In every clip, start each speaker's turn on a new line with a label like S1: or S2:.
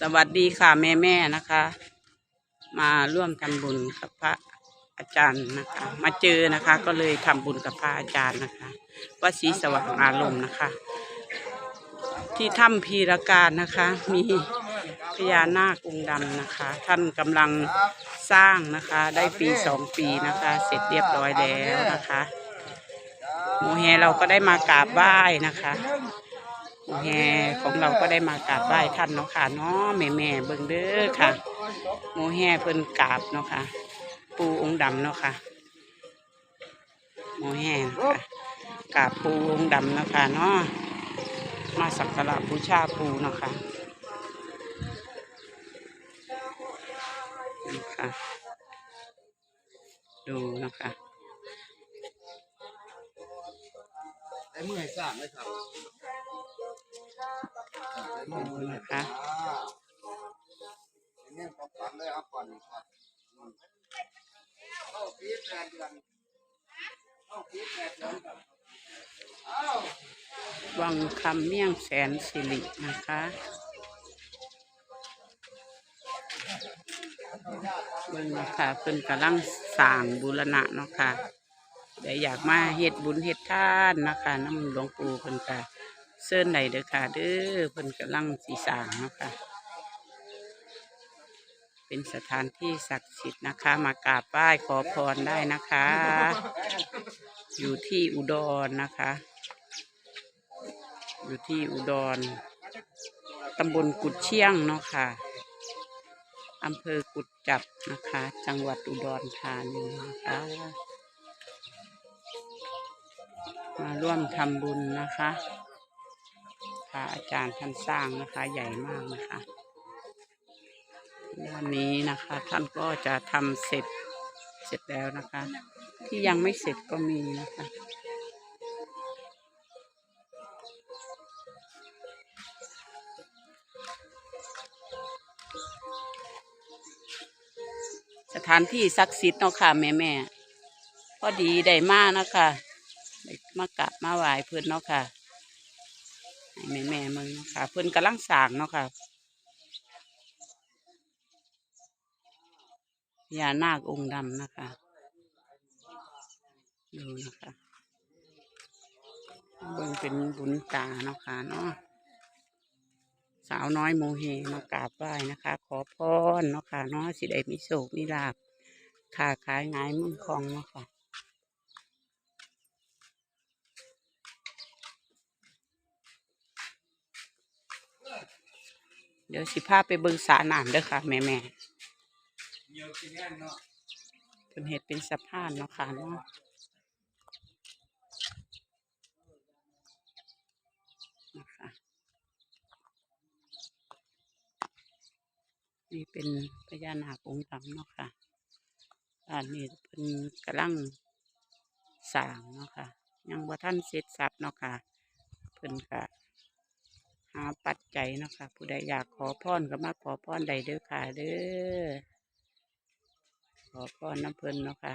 S1: สวัสดีค่ะแม่แม่นะคะ มาร่วมทำบุญกับพระอาจารย์นะคะ มาเจอนะคะ ก็เลยทำบุญกับพระอาจารย์นะคะวัดศรีสว่างอารมณ์นะคะ ที่ถ้ำพีรการนะคะ มีพญานาคองค์ดำนะคะ ท่านกำลังสร้างนะคะ ได้ปีสองปีนะคะ เสร็จเรียบร้อยแล้วนะคะโมเฮเราก็ได้มากราบไหว้นะคะ แฮของเราก็ได้มากราบไหว้ท่านเนาะค่ะเนาะแม่แม่เบิ่งเด้อค่ะโมแฮเพิ่นกราบเนาะค่ะ ปูองค์ดำเนาะค่ะโมแฮนะคะกราบปูองค์ดำเนาะค่ะเนาะมาสักการะบูชาปูเนาะค่ะนี่ค่ะดูนะคะ
S2: ใช้มือให้สร้างเลยครับใช้มือ
S1: ดู
S2: มือ
S1: นะคะวังคำเมี่ยงแสนสิรินะคะเบิ่งนาะคะเพิ่นกำลังสร้างบูรณะเนาะค่ะแต่อยากมาเฮ็ดบุญเฮ็ดทานนะคะน้ำหลวงปู่เพิ่นก็ เชิญได้เด้อค่ะ เด้อเพิ่นกำลังสีสางเนาะค่ะ เป็นสถานที่ศักดิ์สิทธิ์นะคะ มากราบไหว้ขอพรได้นะคะ อยู่ที่อุดรนะคะ อยู่ที่อุดรตำบลกุดเชียงเนาะค่ะอำเภอกุดจับนะคะ จังหวัดอุดรธานีนะคะ มาร่วมทำบุญนะคะ พระอาจารย์ท่านสร้างนะคะ ใหญ่มากนะคะวันนี้นะคะ ท่านก็จะทำเสร็จเสร็จแล้วนะคะ ที่ยังไม่เสร็จก็มีนะคะสถานที่ศักดิ์สิทธิ์เนาะค่ะแม่แม่พอดีได้มาเนะคะมากราบมาไหว้เพื่อนเนาะค่ะ แม่แม่มึงเนาะค่ะเพื่อนกำลังสางเนาะค่ะพญานาคองค์ดำนะคะ ดูนะคะเบิ่งเป็นบุญตาเนาะค่ะเนาะสาวน้อยโมเฮมากราบไหว้นะคะ ขอพรเนาะค่ะเนาะสิได้มีโชคมีลาภค้าขายงายมุ่งคองเนาะค่ะ เดี๋ยวสิพาไปเบิงสระน้ำเด้อค่ะ แม่แม่
S2: เป็
S1: นเห็ดเป็นสะพานเนาะค่ะเนาะนะคะนี่เป็นพญานาคองค์ดำเนาะค่ะอันนี้เป็นกำลังสางเนาะค่ะ ยังบ่ท่านเสร็จสับเนาะค่ะ เพิ่นก็ หาปัจจัยเนาะค่ะผู้ใดอยากขอพรก็มาขอพรใดเด้อค่ะเด้อขอพรน้ำเพิ่นเนาะค่ะ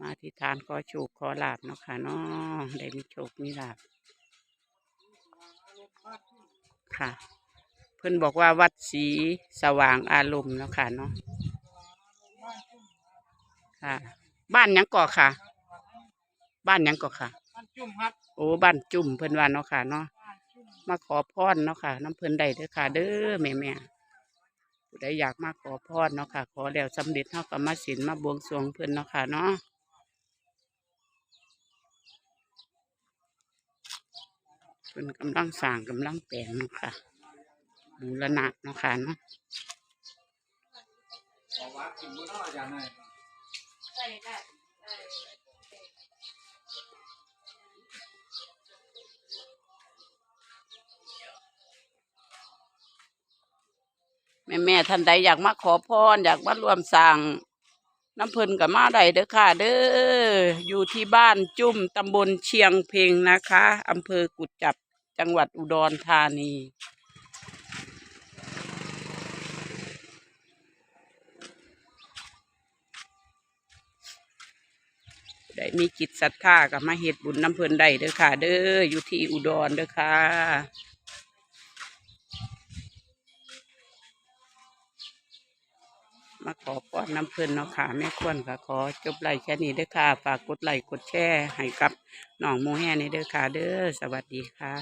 S1: มาที่ฐานขอโชคขอลาบเนาะค่ะเนาะได้มีโชคมีลาบค่ะ เพิ่นบอกว่าวัดศรีสว่างอารมณ์เนาะค่ะเนาะค่ะ บ้านหยังก่อค่ะ บ้านหยังก่อค่ะ
S2: ท่านจุ่มครับ
S1: โอ้บ้านจุ่มเพิ่นว่าเนาะค่ะเนาะ มาขอพรเนาะค่ะ น้ำเพลินได้เด้อค่ะ เด้อแม่แม่ผู้ใดอยากมาขอพรเนาะค่ะ ขอแล้วสำเร็จเท่ากับมาศีลมาบวงสรวงเพิ่นเนาะค่ะเนาะเพิ่นกำลังสร้างกำลังแปลงเนาะค่ะบูรณะเนาะค่ะเนาะ
S2: บอกว่ากินมื้อน้อยอย่างไร
S1: แม่ๆท่านใดอยากมาขอพรอยากมารวมสร้างน้ำเพิ่นกับมาได้เด้อค่ะ เด้ออยู่ที่บ้านจุ่มตำบลเชียงเพ็งนะคะอำเภอกุดจับจังหวัดอุดรธานีได้มีจิตศรัทธากับมาเฮ็ดบุญน้ำเพินได้เด้อค่ะ เด้ออยู่ที่อุดรเด้อค่ะ มาขอป้อนน้ำเพลินเนาะค่ะแม่ควรค่ะขอจบไลค์แค่นี้เด้อค่ะ ฝากกดไลค์กดแชร์ให้กับน้องโมแห่ในเด้อค่ะ เด้อสวัสดีค่ะ